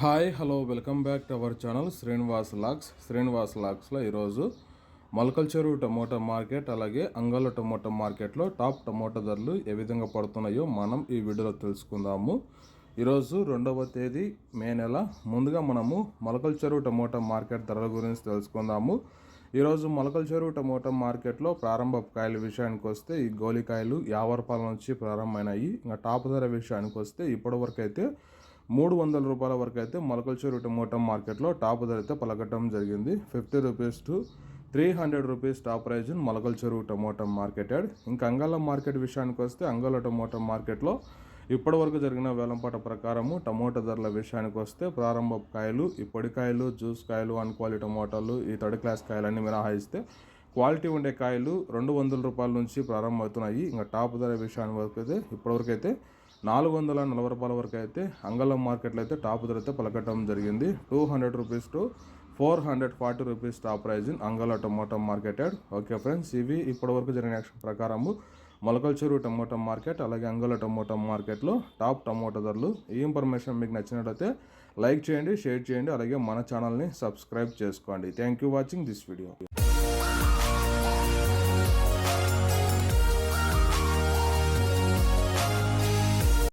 Hi hello welcome back to our channel Srinivas lakhs. Srinivas లాక్స్లో ఈరోజు Molakalcheru tomato market అలాగే అంగళ్ళ టమోటా మార్కెట్లో టాప్ టమోటా ధరలు ఏ విధంగా పడుతున్నాయో మనం ఈ వీడియోలో తెలుసుకుందాము. ఈరోజు రెండవ తేదీ మే నెల. ముందుగా మనము మొలకల్ చెరువు టమోటా మార్కెట్ ధరల గురించి తెలుసుకుందాము. ఈరోజు మొలకల్ చెరువు టమోటా మార్కెట్లో ప్రారంభ కాయల విషయానికి వస్తే ఈ గోలికాయలు యాభై రూపాయల నుంచి ప్రారంభమైనాయి. ఇంకా టాప్ ధర విషయానికి వస్తే ఇప్పటివరకు అయితే మూడు వందల రూపాయల వరకు అయితే మొలకల్చూరు చెరువు టమోటా మార్కెట్లో టాప్ ధర అయితే పలకటం జరిగింది. Fifty rupees to three hundred rupees top price in Molakalcheruvu tomato marketed ఇంకా అంగళ మార్కెట్ విషయానికి వస్తే అంగళ టమోటా మార్కెట్లో ఇప్పటివరకు జరిగిన వేలంపాట ప్రకారము టమోటా ధరల విషయానికి వస్తే ప్రారంభ కాయలు ఇప్పటి కాయలు జ్యూస్ కాయలు అన్ క్వాలిటీ టమోటాలు ఈ థర్డ్ క్లాస్ కాయలన్నీ మినహాయిస్తే క్వాలిటీ ఉండే కాయలు రెండు వందల రూపాయల నుంచి ప్రారంభమవుతున్నాయి. ఇంకా టాప్ ధర విషయానికి వరకు అయితే ఇప్పటివరకు అయితే నాలుగు వందల నలభై రూపాయల వరకు అయితే అంగళం మార్కెట్లో అయితే టాప్ ధర అయితే పలకటం జరిగింది. Two hundred rupees to four hundred forty rupees top price in Angalla tomato marketed. Okay friends ఇవి ఇప్పటివరకు జరిగిన యాక్షన్ ప్రకారము మొలకల్చూరు చెరువు టమోటా మార్కెట్ అలాగే అంగళ టమోటా మార్కెట్లో టాప్ టమోటా ధరలు. ఈ ఇన్ఫర్మేషన్ మీకు నచ్చినట్లయితే లైక్ చేయండి షేర్ చేయండి అలాగే మన ఛానల్ని సబ్స్క్రైబ్ చేసుకోండి. Thank you watching this video.